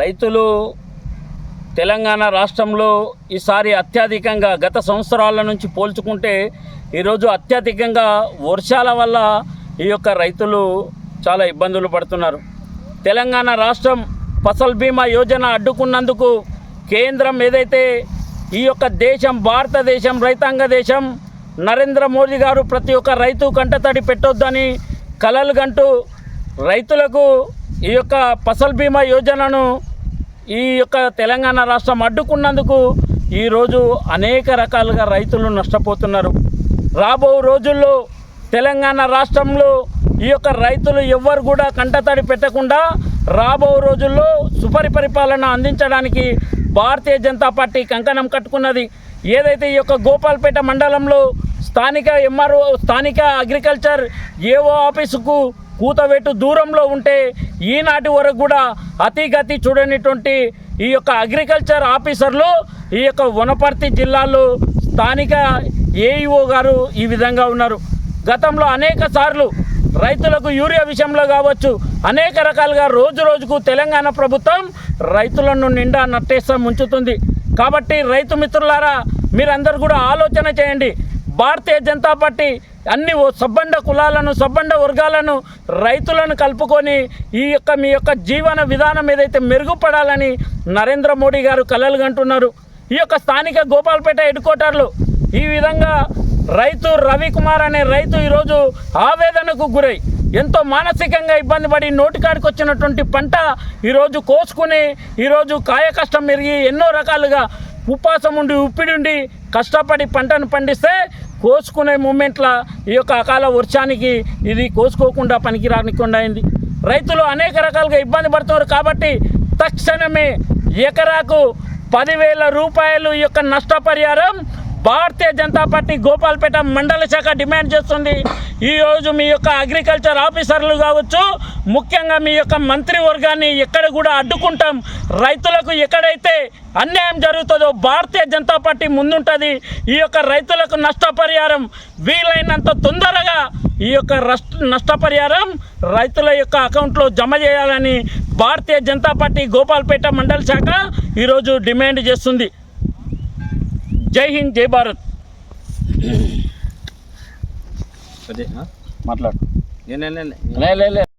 రైతులు తెలంగాణ రాష్ట్రంలో ఈసారి అత్యధికంగా గత సంవత్సరాల నుంచి పోల్చుకుంటే ఈరోజు అత్యధికంగా వర్షాల వల్ల ఈ యొక్క రైతులు చాలా ఇబ్బందులు పడుతున్నారు. తెలంగాణ రాష్ట్రం ఫసల్ బీమా యోజన అడ్డుకున్నందుకు కేంద్రం ఏదైతే ఈ యొక్క దేశం భారతదేశం రైతాంగ దేశం నరేంద్ర మోదీ గారు ప్రతి ఒక్క రైతు కంటతడి పెట్టొద్దని కలలుగంటూ రైతులకు ఈ యొక్క ఫసల్ బీమా యోజనను ఈ యొక్క తెలంగాణ రాష్ట్రం అడ్డుకున్నందుకు ఈరోజు అనేక రకాలుగా రైతులు నష్టపోతున్నారు. రాబో రోజుల్లో తెలంగాణ రాష్ట్రంలో ఈ యొక్క రైతులు ఎవ్వరు కూడా కంటతడి పెట్టకుండా రాబో రోజుల్లో సుపరిపరిపాలన అందించడానికి భారతీయ జనతా పార్టీ కంకణం కట్టుకున్నది. ఏదైతే ఈ యొక్క గోపాల్పేట మండలంలో స్థానిక ఎంఆర్ఓ స్థానిక అగ్రికల్చర్ ఏఓ ఆఫీసుకు కూతవేటు దూరంలో ఉంటే ఈనాటి వరకు కూడా అతిగతి చూడనిటువంటి ఈ యొక్క అగ్రికల్చర్ ఆఫీసర్లు ఈ యొక్క వనపర్తి జిల్లాలో స్థానిక ఏఈఓ గారు ఈ విధంగా ఉన్నారు. గతంలో అనేక సార్లు రైతులకు యూరియా విషయంలో కావచ్చు అనేక రకాలుగా రోజు రోజుకు తెలంగాణ ప్రభుత్వం రైతులను నిండా నట్టేస్తా ముంచుతుంది. కాబట్టి రైతు మిత్రులారా మీరందరూ కూడా ఆలోచన చేయండి. భారతీయ జనతా పార్టీ అన్ని ఓ సబ్బండ కులాలను సబ్బండ వర్గాలను రైతులను కలుపుకొని ఈ యొక్క మీ యొక్క జీవన విధానం ఏదైతే మెరుగుపడాలని నరేంద్ర మోడీ గారు కలలు కంటున్నారు. ఈ యొక్క స్థానిక గోపాల్పేట హెడ్ క్వార్టర్లు ఈ విధంగా రైతు రవికుమార్ అనే రైతు ఈరోజు ఆవేదనకు గురై ఎంతో మానసికంగా ఇబ్బంది పడి నోటికాడికి వచ్చినటువంటి పంట ఈరోజు కోసుకుని ఈరోజు కాయ కష్టం మెరిగి ఎన్నో రకాలుగా ఉపాసం ఉండి ఉప్పిడుండి కష్టపడి పంటను పండిస్తే కోసుకునే మూమెంట్ల ఈ యొక్క అకాల వర్షానికి ఇది కోసుకోకుండా పనికి రానికుండా అయింది రైతులు అనేక రకాలుగా ఇబ్బంది పడుతున్నారు కాబట్టి తక్షణమే ఎకరాకు పదివేల రూపాయలు ఈ యొక్క నష్టపరిహారం భారతీయ జనతా పార్టీ గోపాల్పేట మండల శాఖ డిమాండ్ చేస్తుంది. ఈరోజు మీ యొక్క అగ్రికల్చర్ ఆఫీసర్లు కావచ్చు ముఖ్యంగా మీ యొక్క మంత్రివర్గాన్ని ఎక్కడ కూడా అడ్డుకుంటాం. రైతులకు ఎక్కడైతే అన్యాయం జరుగుతుందో భారతీయ జనతా పార్టీ ముందుంటుంది. ఈ యొక్క రైతులకు నష్టపరిహారం వీలైనంత తొందరగా ఈ యొక్క రష్- నష్టపరిహారం రైతుల యొక్క అకౌంట్లో జమ చేయాలని భారతీయ జనతా పార్టీ గోపాల్పేట మండల శాఖ ఈరోజు డిమాండ్ చేస్తుంది. జై హింద్ జై భారత్. అదే మాట్లాడు.